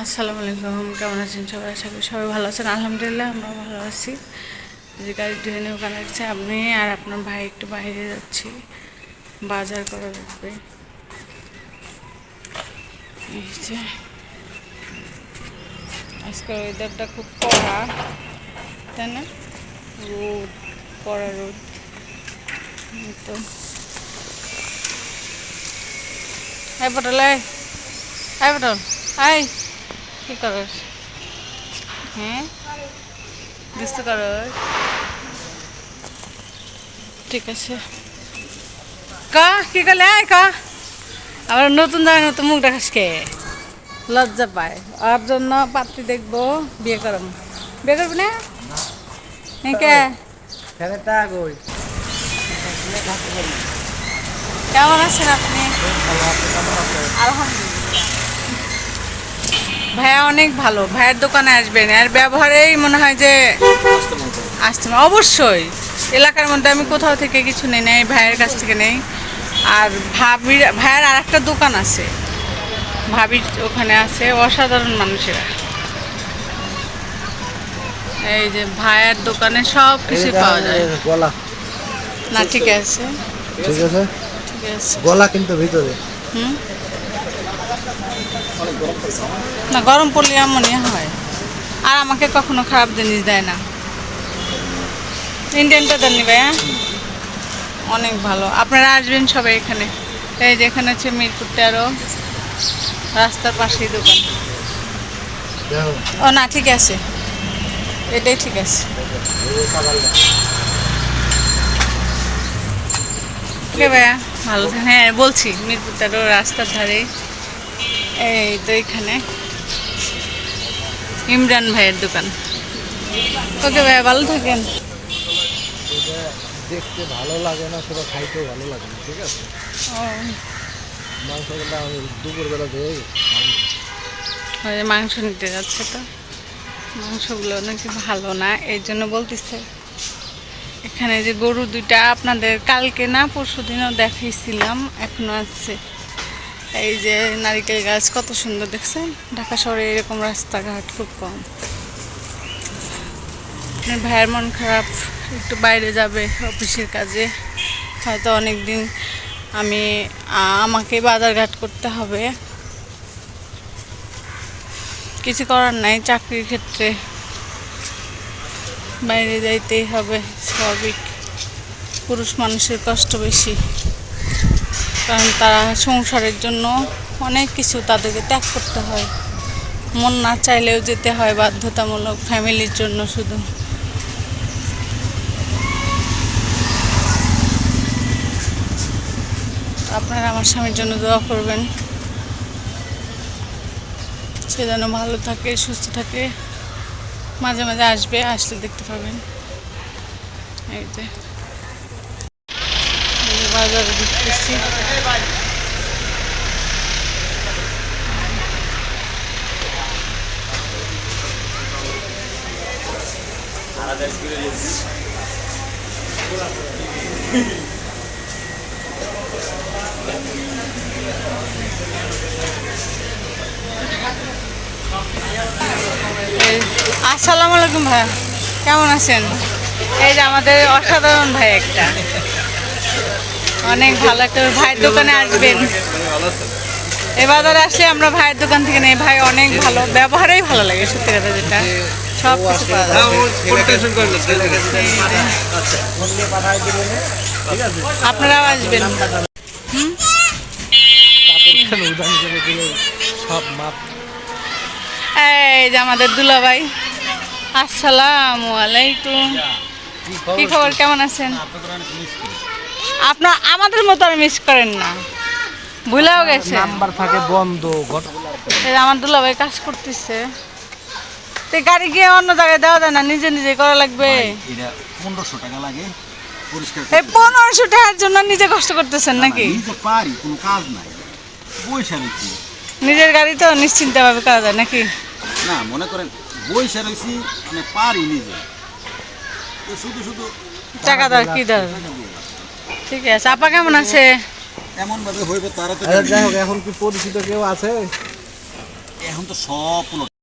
আসসালামু আলাইকুম, কেমন আছেন সবাই? আশা করি সবাই ভালো আছেন। আলহামদুলিল্লাহ আমরা ভালো আছি। যে গাড়ি ধুয়ে নিয়ে ওখানে যাচ্ছে আপনি আর আপনার ভাই একটু বাইরে যাচ্ছি, বাজার করা লাগবে আজকে ওয়েদারটা খুব কড়া, তাই না? রোদ, কড়া রোদ। তো। হাই পটল হাই পটল, হাই। কি করস? হ্যাঁ? দুস্তু করস ঠিক আছে। কা কি করলে? আয় কা। আবার নতুন জায়গায় নতুন মুখ দেখাস কে? লজ্জা পায়। ওর জন্য পাত্রী দেখব বিয়ে করম। বিয়ে করবি না? কেমন আছেন আপনি? আলহামদুলিল্লাহ। ভাইয়া অনেক ভালো। ভাইয়ের দোকানে আসবেন। আর ব্যবহারেই মনে হয় যে আসতে। অবশ্যই। এলাকার মধ্যে আমি কোথাও থেকে কিছু নেই নাই ভাইয়ের কাছ থেকে নেই। আর ভাবির ভাইয়ের আর একটা দোকান আছে। ভাবির ওখানে আছে অসাধারণ মানুষেরা। এই যে ভাইয়ের দোকানে সব কিছু পাওয়া যায়। না ঠিক আছে। ঠিক আছে? ঠিক আছে। গলা কিন্তু ভিতরে। হুম? না, গরম পড়লে এমনই হয়। আর আমাকে কখনো খারাপ জিনিস দেয় না। ইন্ডিয়ানটা দেননি ভাইয়া? অনেক ভালো। আপনারা আসবেন সবাই এখানে। এই যে এখানে হচ্ছে মিরপুর আরও রাস্তার পাশেই দোকান। ও না, ঠিক আছে। এটাই ঠিক আছে। ভাইয়া, ভালো হ্যাঁ বলছি, মিরপুর তেরো রাস্তার ধারে এই তো এখানে। ইমরান ভাইয়ের দোকান। ওকে ভাইয়া ভালো থাকেন। দেখতে ভালো লাগে না সেটা খাইতেও ভালো লাগে না ঠিক আছে? মাংসগুলো আমি দুপুরবেলা দিয়ে যে মাংস নিতে যাচ্ছে তো। মাংসগুলো নাকি ভালো না এই জন্য বলতেছে। এখানে যে গরু দুইটা আপনাদের কালকে না পরশু দিনও দেখাইছিলাম এখনও আছে। এই যে নারিকেল গাছ কত সুন্দর দেখছেন? ঢাকা শহরে এরকম রাস্তাঘাট খুব কম। ভাইয়ের মন খারাপ, একটু বাইরে যাবে অফিসের কাজে। হয়তো অনেক দিন আমি আমাকে বাজারঘাট করতে হবে। কিছু করার নাই, চাকরির ক্ষেত্রে বাইরে যাইতেই হবে, স্বাভাবিক। পুরুষ মানুষের কষ্ট বেশি। কারণ তারা সংসারের জন্য অনেক কিছু তাদেরকে ত্যাগ করতে হয়। মন না চাইলেও যেতে হয় বাধ্যতামূলক ফ্যামিলির জন্য শুধু। আপনারা আমার স্বামীর জন্য দোয়া করবেন। সে যেন ভালো থাকে, সুস্থ থাকে। মাঝে মাঝে আসবে, আসলে দেখতে পাবেন। এই যে। বাজারে এই- আসসালামু আলাইকুম ভাই কেমন আছেন? এই যে আমাদের অসাধারণ ভাই একটা। অনেক ভালো একটা ভাইয়ের দোকানে আসবেন। এবার আসলে আমরা ভাইয়ের দোকান থেকে নেই। ভাই অনেক ভালো ব্যবহারেই ভালো লাগে সত্যি কথা যেটা। সব কিছু পাওয়া যায়। আপনারাও আসবেন। এই যে আমাদের দুলাভাই। আসসালামু আলাইকুম। কি খবর? কেমন আছেন? আপনার আমাদের মতো আর মিস করেন না। ভুলেও গেছে। নাম্বার থাকে বন্ধ আমার দুলাভাই কাজ করতেছে। তো গাড়ি গিয়ে অন্য জায়গায় দেওয়া যায় না নিজে নিজে করা লাগবে। এটা পনেরোশো টাকা লাগে এই পনেরোশো টাকার জন্য নিজে কষ্ট করতেছেন নাকি? নিজে পারি কোনো কাজ নাই। রয়েছি। নিজের গাড়ি তো নিশ্চিন্তভাবে করা যায় নাকি? না মনে করেন রয়েছি মানে পারি নিজে। শুধু শুধু টাকা দর কি দর? টাকা দিয়ে ঠিক আছে আপা কেমন আছে? এমন ভাবে হইব তারা তো আচ্ছা যাই হোক এখন কি পরিচিত কেউ আছে? এখন এখন তো সব পুরো